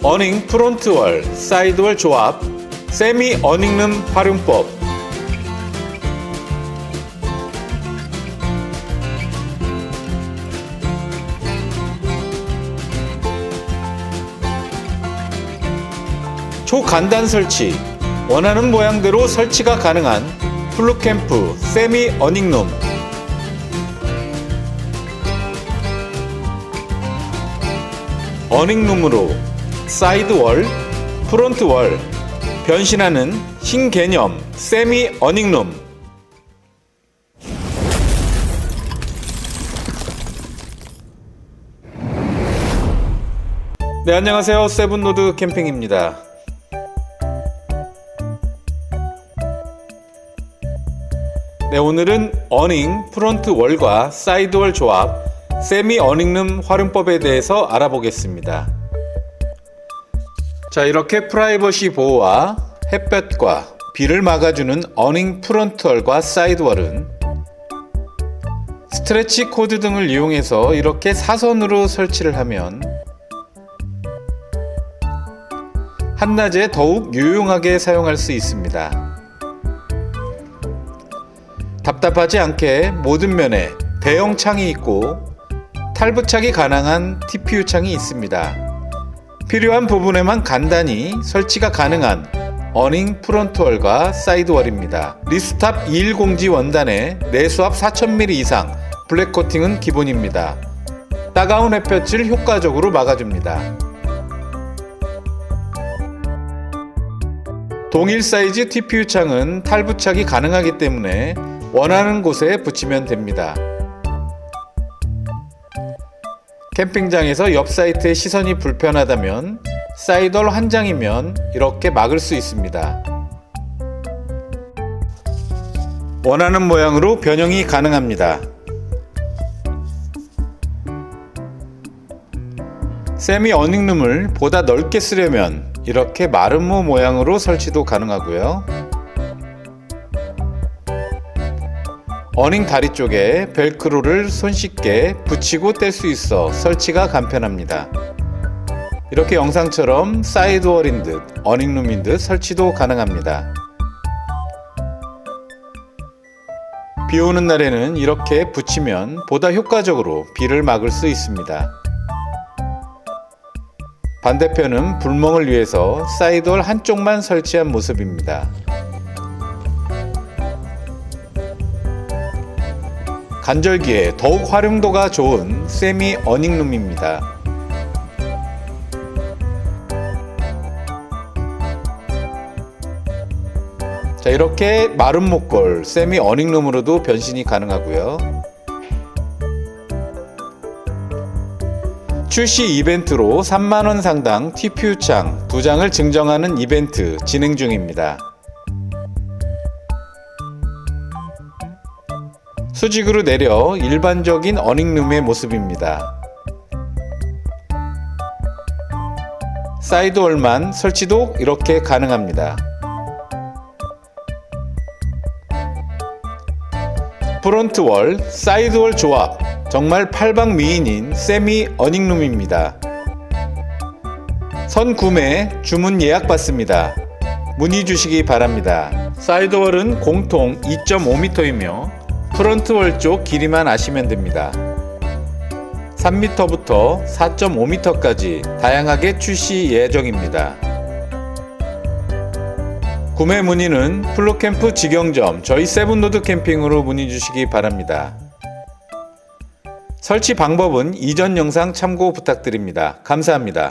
어닝 프론트월, 사이드월 조합, 세미 어닝룸 활용법. 초간단 설치, 원하는 모양대로 설치가 가능한 플루캠프 세미 어닝룸. 어닝룸으로 사이드월, 프론트월, 변신하는 신개념 세미 어닝룸. 네, 안녕하세요. 세븐노드 캠핑입니다. 네, 오늘은 어닝 프론트 월과 사이드 월 조합, 세미 어닝룸 활용법에 대해서 알아보겠습니다. 자, 이렇게 프라이버시 보호와 햇볕과 비를 막아주는 어닝 프론트 월과 사이드 월은 스트레치 코드 등을 이용해서 이렇게 사선으로 설치를 하면 한낮에 더욱 유용하게 사용할 수 있습니다. 답답하지 않게 모든 면에 대형 창이 있고 탈부착이 가능한 TPU 창이 있습니다. 필요한 부분에만 간단히 설치가 가능한 어닝 프론트월과 사이드월입니다. 리스탑 210G 원단에 내수압 4000mm 이상 블랙 코팅은 기본입니다. 따가운 햇볕을 효과적으로 막아줍니다. 동일 사이즈 TPU 창은 탈부착이 가능하기 때문에 원하는 곳에 붙이면 됩니다. 캠핑장에서 옆 사이트의 시선이 불편하다면 사이덜 한 장이면 이렇게 막을 수 있습니다. 원하는 모양으로 변형이 가능합니다. 세미 어닝룸을 보다 넓게 쓰려면 이렇게 마름모 모양으로 설치도 가능하고요. 어닝 다리 쪽에 벨크로를 손쉽게 붙이고 뗄 수 있어 설치가 간편합니다. 이렇게 영상처럼 사이드월인 듯 어닝룸인 듯 설치도 가능합니다. 비 오는 날에는 이렇게 붙이면 보다 효과적으로 비를 막을 수 있습니다. 반대편은 불멍을 위해서 사이드월 한쪽만 설치한 모습입니다. 간절기에 더욱 활용도가 좋은 세미 어닝룸입니다. 자, 이렇게 마른 목걸 세미 어닝룸으로도 변신이 가능하고요. 출시 이벤트로 3만원 상당 TPU창 2장을 증정하는 이벤트 진행 중입니다. 수직으로 내려 일반적인 어닝룸의 모습입니다. 사이드 월만 설치도 이렇게 가능합니다. 프론트 월, 사이드 월 조합 정말 팔방 미인인 세미 어닝룸입니다. 선 구매, 주문 예약 받습니다. 문의 주시기 바랍니다. 사이드월은 공통 2.5m이며 프론트월 쪽 길이만 아시면 됩니다. 3m부터 4.5m까지 다양하게 출시 예정입니다. 구매 문의는 플로캠프 직영점 저희 세븐노드 캠핑으로 문의 주시기 바랍니다. 설치 방법은 이전 영상 참고 부탁드립니다. 감사합니다.